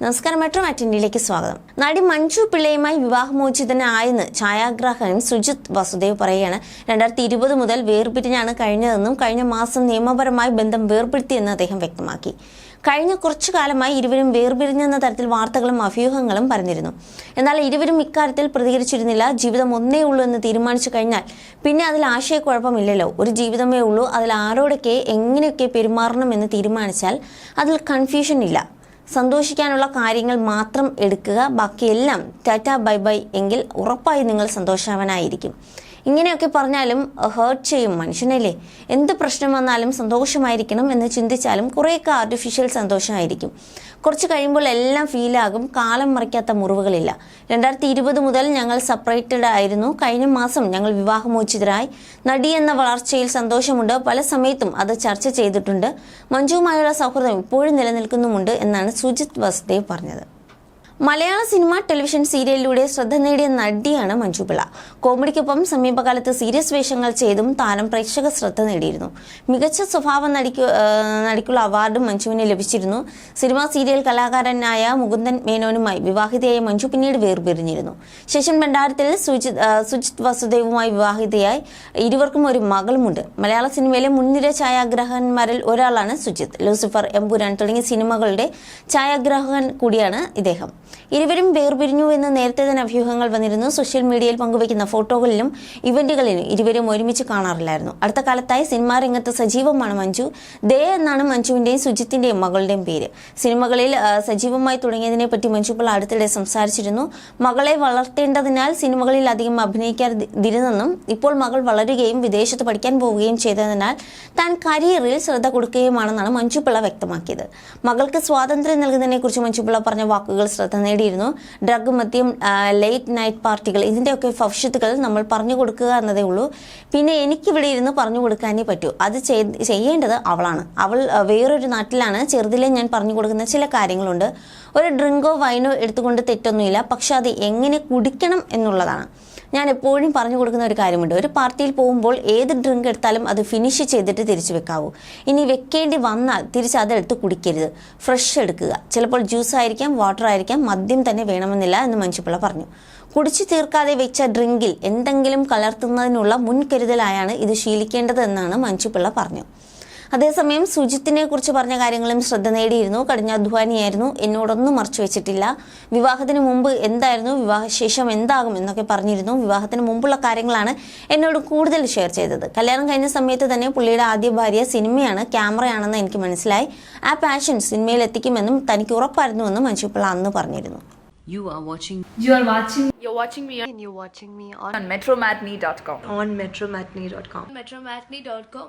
നമസ്കാരം മെട്രോ മാറ്റിനിയിലേക്ക് സ്വാഗതം. നടി മഞ്ജു പിള്ളയുമായി വിവാഹമോചിതനായെന്ന് ഛായാഗ്രാഹകൻ സുജിത് വസുദേവ് പറയുകയാണ്. രണ്ടായിരത്തി ഇരുപത് മുതൽ വേർപിരിഞ്ഞാണ് കഴിഞ്ഞതെന്നും കഴിഞ്ഞ മാസം നിയമപരമായി ബന്ധം വേർപെടുത്തിയെന്ന് അദ്ദേഹം വ്യക്തമാക്കി. കഴിഞ്ഞ കുറച്ചു കാലമായി ഇരുവരും വേർപിരിഞ്ഞെന്ന തരത്തിൽ വാർത്തകളും അഭ്യൂഹങ്ങളും പറഞ്ഞിരുന്നു എന്നാൽ ഇരുവരും ഇക്കാര്യത്തിൽ പ്രതികരിച്ചിരുന്നില്ല. ജീവിതം ഒന്നേ ഉള്ളൂ എന്ന് തീരുമാനിച്ചു കഴിഞ്ഞാൽ പിന്നെ അതിൽ ആശയക്കുഴപ്പമില്ലല്ലോ. ഒരു ജീവിതമേ ഉള്ളൂ. അതിൽ ആരോടൊക്കെ എങ്ങനെയൊക്കെ പെരുമാറണം എന്ന് തീരുമാനിച്ചാൽ അതിൽ കൺഫ്യൂഷൻ ഇല്ല. സന്തോഷിക്കാനുള്ള കാര്യങ്ങൾ മാത്രം എടുക്കുക. ബാക്കിയെല്ലാം ടാറ്റ ബൈ ബൈ എങ്കിൽ ഉറപ്പായി നിങ്ങൾ സന്തോഷവാനായിരിക്കും. ഇങ്ങനെയൊക്കെ പറഞ്ഞാലും ഹേർട്ട് ചെയ്യും മനുഷ്യനല്ലേ? എന്ത് പ്രശ്നം വന്നാലും സന്തോഷമായിരിക്കണം എന്ന് ചിന്തിച്ചാലും കുറേയൊക്കെ ആർട്ടിഫിഷ്യൽ സന്തോഷമായിരിക്കും. കുറച്ച് കഴിയുമ്പോൾ എല്ലാം ഫീലാകും കാലം മറിക്കാത്ത മുറിവുകളില്ല. രണ്ടായിരത്തി ഇരുപത് മുതൽ ഞങ്ങൾ സെപ്പറേറ്റഡ് ആയിരുന്നു. കഴിഞ്ഞ മാസം ഞങ്ങൾ വിവാഹമോചിതരായി. നടി എന്ന വളർച്ചയിൽ സന്തോഷമുണ്ട്. പല സമയത്തും അത് ചർച്ച ചെയ്തിട്ടുണ്ട്. മഞ്ജുവുമായുള്ള സൗഹൃദം ഇപ്പോഴും നിലനിൽക്കുന്നുമുണ്ട് എന്നാണ് സുജിത് വസുദേവ് പറഞ്ഞത്. മലയാള സിനിമ ടെലിവിഷൻ സീരിയലിലൂടെ ശ്രദ്ധ നേടിയ നടിയാണ് മഞ്ജുപിള കോമഡിക്കൊപ്പം സമീപകാലത്ത് സീരിയസ് വേഷങ്ങൾ ചെയ്തും താരം പ്രേക്ഷക ശ്രദ്ധ നേടിയിരുന്നു. മികച്ച സ്വഭാവ നടിക്ക് നടിക്കുള്ള അവാർഡും മഞ്ജുവിന് ലഭിച്ചിരുന്നു. സിനിമാ സീരിയൽ കലാകാരനായ മുകുന്ദൻ മേനോനുമായി വിവാഹിതയായ മഞ്ജു പിന്നീട് വേർപിരിഞ്ഞിരുന്നു. ശേഷൻ ഭണ്ഡാരത്തിൽ സുജിത് സുജിത് വസുദേവുമായി വിവാഹിതയായി ഇരുവർക്കും ഒരു മകളുമുണ്ട്. മലയാള സിനിമയിലെ മുൻനിര ഛായാഗ്രാഹകന്മാരിൽ ഒരാളാണ് സുജിത്. ലൂസിഫർ എംപുരാൻ തുടങ്ങിയ സിനിമകളുടെ ഛായാഗ്രാഹകൻ കൂടിയാണ് ഇദ്ദേഹം. ഇരുവരും വേർപിരിഞ്ഞു എന്ന് നേരത്തെ തന്നെ അഭ്യൂഹങ്ങൾ വന്നിരുന്നു. സോഷ്യൽ മീഡിയയിൽ പങ്കുവയ്ക്കുന്ന ഫോട്ടോകളിലും ഇവന്റുകളിലും ഇരുവരും ഒരുമിച്ച് കാണാറില്ലായിരുന്നു. അടുത്ത കാലത്തായി സിനിമാ രംഗത്ത് സജീവമാണ് മഞ്ജു. ദേ എന്നാണ് മഞ്ജുവിന്റെയും സുജിത്തിന്റെയും മകളുടെയും പേര്. സിനിമകളിൽ സജീവമായി തുടങ്ങിയതിനെ പറ്റി മഞ്ജു ഇപ്പോൾ അടുത്തിടെ സംസാരിച്ചിരുന്നു. മകളെ വളർത്തേണ്ടതിനാൽ സിനിമകളിൽ അധികം അഭിനയിക്കാതിരുന്നെന്നും ഇപ്പോൾ മകൾ വളരുകയും വിദേശത്ത് പഠിക്കാൻ പോവുകയും ചെയ്തതിനാൽ താൻ കരിയറിൽ ശ്രദ്ധ കൊടുക്കുകയുമാണെന്നാണ് മഞ്ജു പിള്ള വ്യക്തമാക്കിയത്. മകൾക്ക് സ്വാതന്ത്ര്യം നൽകുന്നതിനെക്കുറിച്ച് മഞ്ജു പിള്ള പറഞ്ഞ വാക്കുകൾ ശ്രദ്ധ നേടിയിരുന്നു. ഡ്രഗ് മദ്യം ലേറ്റ് നൈറ്റ് പാർട്ടികൾ ഇതിന്റെയൊക്കെ ഭവിഷ്യത്തുകൾ നമ്മൾ പറഞ്ഞു കൊടുക്കുക എന്നതേ ഉള്ളൂ. പിന്നെ എനിക്കിവിടെ ഇരുന്ന് പറഞ്ഞു കൊടുക്കാനേ പറ്റൂ. അത് ചെയ്യേണ്ടത് അവളാണ്. അവൾ വേറൊരു നാട്ടിലാണ്. ചെറുതിലെ ഞാൻ പറഞ്ഞു കൊടുക്കുന്ന ചില കാര്യങ്ങളുണ്ട്. ഒരു ഡ്രിങ്കോ വൈനോ എടുത്തുകൊണ്ട് തെറ്റൊന്നുമില്ല. പക്ഷെ അത് എങ്ങനെ കുടിക്കണം എന്നുള്ളതാണ്. ഞാൻ എപ്പോഴും പറഞ്ഞു കൊടുക്കുന്ന ഒരു കാര്യമുണ്ട്. ഒരു പാർട്ടിയിൽ പോകുമ്പോൾ ഏത് ഡ്രിങ്ക് എടുത്താലും അത് ഫിനിഷ് ചെയ്തിട്ട് തിരിച്ചു വെക്കാവൂ. ഇനി വെക്കേണ്ടി വന്നാൽ തിരിച്ച് അതെടുത്ത് കുടിക്കരുത്. ഫ്രഷ് എടുക്കുക. ചിലപ്പോൾ ജ്യൂസ് ആയിരിക്കാം വാട്ടർ ആയിരിക്കാം മദ്യം തന്നെ വേണമെന്നില്ല എന്ന് മഞ്ജുപിള്ള പറഞ്ഞു. കുടിച്ചു തീർക്കാതെ വെച്ച ഡ്രിങ്കിൽ എന്തെങ്കിലും കലർത്തുന്നതിനുള്ള മുൻകരുതലായാണ് ഇത് ശീലിക്കേണ്ടതെന്നാണ് മഞ്ജുപിള്ള പറഞ്ഞു. അതേസമയം സുജിത്തിനെ കുറിച്ച് പറഞ്ഞ കാര്യങ്ങളും ശ്രദ്ധ നേടിയിരുന്നു. കഠിനാധ്വാനിയായിരുന്നു എന്നോടൊന്നും മറച്ചു വെച്ചിട്ടില്ല. വിവാഹത്തിന് മുമ്പ് എന്തായിരുന്നു? വിവാഹശേഷം എന്താകും എന്നൊക്കെ പറഞ്ഞിരുന്നു. വിവാഹത്തിന് മുമ്പുള്ള കാര്യങ്ങളാണ് എന്നോട് കൂടുതൽ ഷെയർ ചെയ്തത്. കല്യാണം കഴിഞ്ഞ സമയത്ത് തന്നെ പുള്ളിയുടെ ആദ്യ ഭാര്യ സിനിമയാണ് ക്യാമറയാണെന്ന് എനിക്ക് മനസ്സിലായി. ആ പാഷൻ സിനിമയിൽ എത്തിക്കുമെന്നും തനിക്ക് ഉറപ്പായിരുന്നുവെന്നും മഞ്ജുപിള്ള അന്ന് പറഞ്ഞിരുന്നു. You are watching You are watching You're watching me on and you're watching me on, on metromatney.com. on metromatney.com. metromatney.com.